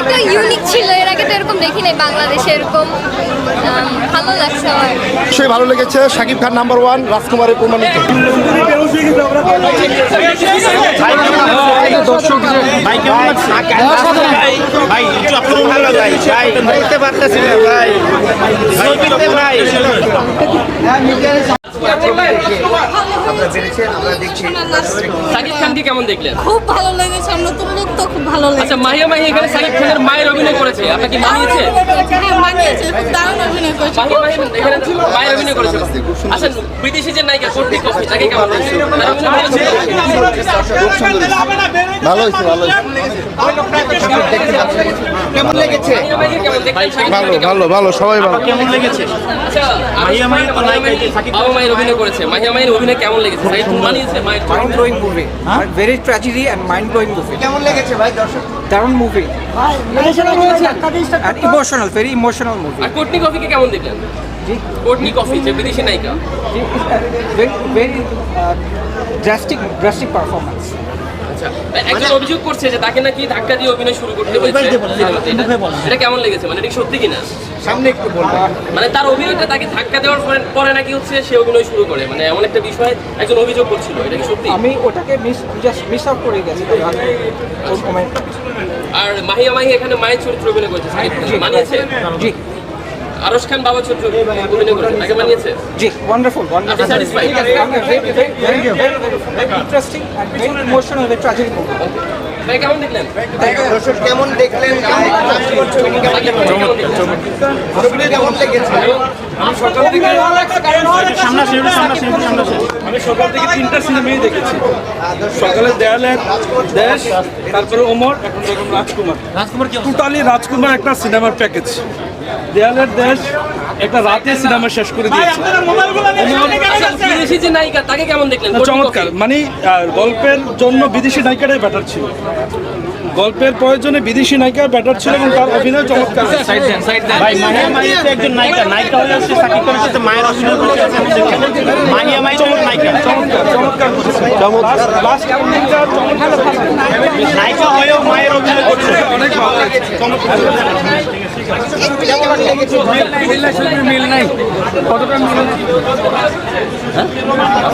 একটা ইউনিক ছিল এর আগে তো এরকম দেখি নাই বাংলাদেশে এরকম ভালো লাগছে আমার। অবশ্যই ভালো লেগেছে। শাকিব খান নাম্বার ওয়ান রাজকুমারের প্রমাণিত। ভাই একটু আপনার ভালো ভাই ভাই বলতে পারতেছি না ভাই ছবিতে ভাই সাকিব খানকে কেমন দেখলেন? খুব ভালো লেগেছে নতুন লোক তো খুব ভালো আচ্ছা মাহিয়া মাহি এখানে সাকিব খানের মায়ের অভিনয় করেছে। আপনাকে মানিয়েছে হ্যাঁ মানিয়েছে খুব দারুণ অভিনয় করেছে। মাহিয়া মাহি এখানে মায়ের অভিনয় করেছে। আচ্ছা বিদেশি যে নায়িকা কোর্টি কফি তাকে কেমন লাগছে। অভিনয় ভালো হয়েছে ভালো কেমন লেগেছে? ভালো ভালো ভালো সবাই ভালো কেমন লেগেছে আচ্ছা মাহিয়া মাহি তো নায়িকা, সাকিব বাবা মায়ের অভিনয় করেছে। মাহিয়া মায়ের অভিনয় কেমন লেগেছে মানিয়েছে. But very tragedy and mind blowing movie. কেমন লেগেছে ভাই দর্শক emotional, very emotional movie. আর কোটনি কফিকে কেমন দেখলেন কোটনি কফি যে বিদেশি নায়িকা uh, drastic, drastic performance. আচ্ছা একজন অভিযোগ করছে যে তাকে নাকি ধাক্কা দিয়ে অভিনয় শুরু করতে হয়েছে এটা- কেমন লেগেছে? মানে এটা সত্যি কিনা? সামনে একটু বলব মানে তার অভিনয়টা তাকে ধাক্কা দেওয়ার পরে- নাকি হচ্ছে সে অভিনয় শুরু করে। মানে এমন একটা বিষয় একজন অভিযোগ করছিল এটা কি সত্যি? আমি ওটাকে মিস জাস্ট মিস আউট করে গেছি আর মাহিয়া মাহি এখানে মায়ের চরিত্র অভিনয় করেছে মানিয়েছে? জি। আরশ খান বাবা চরিত্র অভিনয় করেছে তাকে মানিয়েছে জি wonderful wonderful satisfied and very emotional very tragic ভাই কেমন দেখলেন? দর্শক কেমন দেখলেন? সাকিব খানকে কেমন দেখলেন? ছবিটা কেমন লেগেছে? আমি সকাল থেকে তিনটা সিনেমাই দেখেছি। সকালে দেয়ালের দেশ তারপরে ওমর এখন রাজকুমার। রাজকুমার টোটালি রাজকুমার একটা সিনেমার প্যাকেজ দেয়ালের দেশ একটা রাতে সিনেমা শেষ করে দিয়েছে। বিদেশি যে নায়িকা তাকে কেমন দেখলেন? চমৎকার। মানে আহ, গল্পের জন্য বিদেশি নায়িকাটাই ব্যাটার ছিল। গল্পের প্রয়োজনে বিদেশি নায়িকা ব্যাটার ছিল এবং তার অভিনয় চমৎকার ভাই মাহিয়া মাহি একজন নায়িকা। নায়িকা আসছে সাকিব খানের সাথে মায়ের অভিনয় করতে মাহিয়া মাহি নায়িকা। চমৎকার চমৎকার লাস্ট নায়িকা হয়েও মায়ের অভিনয় করছে। অনেক ভালো লেগেছে। মিল নাই। কতটা মিল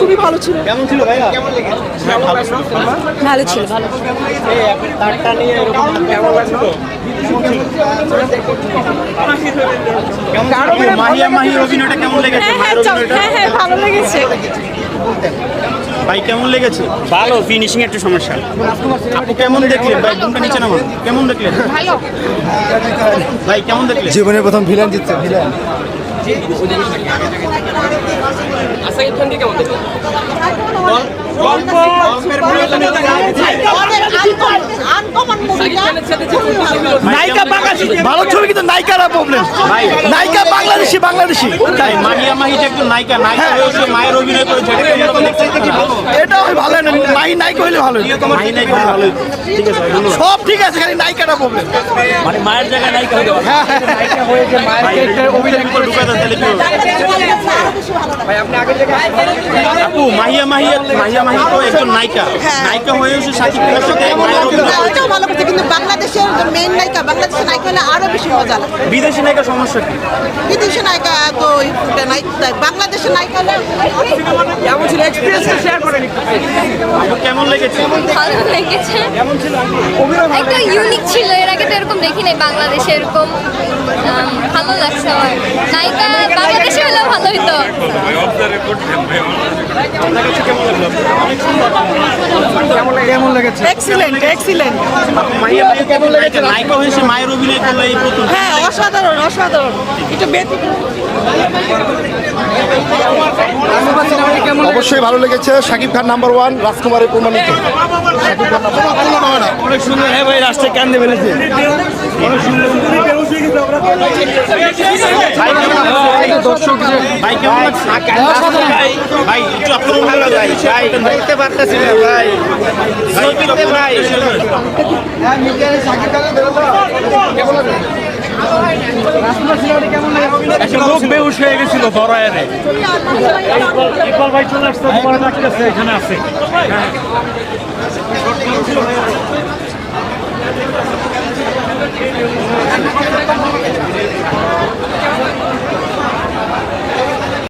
খুবই ভালো ছিল। কেমন ছিল ভাইয়া? কেমন লেগেছে? ভালো ছিল। ভালো এই আপনি তারটা নিয়ে এরকম কেমন লাগল মাহিয়া মাহির অভিনয়টা কেমন লেগেছে? হ্যাঁ ভালো লেগেছে। ভাই কেমন লেগেছে? ভালো ফিনিশিং একটু সমস্যা। আপু কেমন দেখলেন? ভাই ঘুমটা নিচে নামান কেমন দেখলেন? ভালো। ভাই কেমন দেখলেন? জীবনের প্রথম ভিলেন জিতছে ভিলেন সাকিব খানকে কেমন দেখলেন সাকিব খানের সাথে যে নায়িকা বাংলাদেশি ভালো ছবি কিন্তু নায়িকারা প্রবলেম নায়িকা বাংলাদেশি বাংলাদেশি। তাই মাহিয়া মাহি যে একজন নায়িকা নায়িকা হয়ে। মায়ের অভিনয় করেছে এটা কেমন দেখতে কি ভালো এটা হয় ভালো না নাই নায়িকা হইলে ভালো। মাহি নায়িকা হলে ভালো। ঠিক আছে সব ঠিক আছে খালি নায়িকাটা প্রবলেম মানে মায়ের জায়গায় নায়িকা হবে নায়িকা হয়ে যে মায়ের ক্যারেক্টার অভিনয় করে ঢুকা দেন তাহলে কি হবে? আপু মাহিয়া মাহি মাহিয়া মাহি তো একজন নায়িকা। নায়িকা হয়ে সে সাকিব খানের সাথে মায়ের অভিনয় করেছে ওটাও ভালো করছে কিন্তু বাংলাদেশের মেইন নায়িকা বাংলাদেশের নায়িকা হলে আরও বেশি মজা লাগে বিদেশি নায়িকা সমস্যা কি? বিদেশি নায়িকা নাই বাংলাদেশের নায়িকা হলে কেমন ছিল এক্সপিরিয়েন্সটা শেয়ার করেন একটু কেমন লেগেছে? ভালো লেগেছে। একটা ইউনিক ছিল এর আগে তো এরকম দেখি নাই বাংলাদেশে এরকম ভালো লাগছে আমার। নায়িকা বাংলাদেশে হলেও ভালো হইতো। কেমন লেগেছে? এক্সিলেন্ট এক্সিলেন্ট কেমন লেগেছে? নায়িকা হয়ে সে মায়ের অভিনয় করল এই প্রথম হ্যাঁ অসাধারণ অসাধারণ। একটু ব্যতিক্রম। অবশ্যই ভালো লেগেছে। শাকিব খান নাম্বার ওয়ান রাজকুমারের প্রমাণিত শাকিব খান নাম্বার অনেক সুন্দর। হ্যাঁ ভাই কান্দে ফেলেছে। ভাই লোক বেউস হয়ে গেছিল ধরায় ইকবাল ভাই এখানে আছে।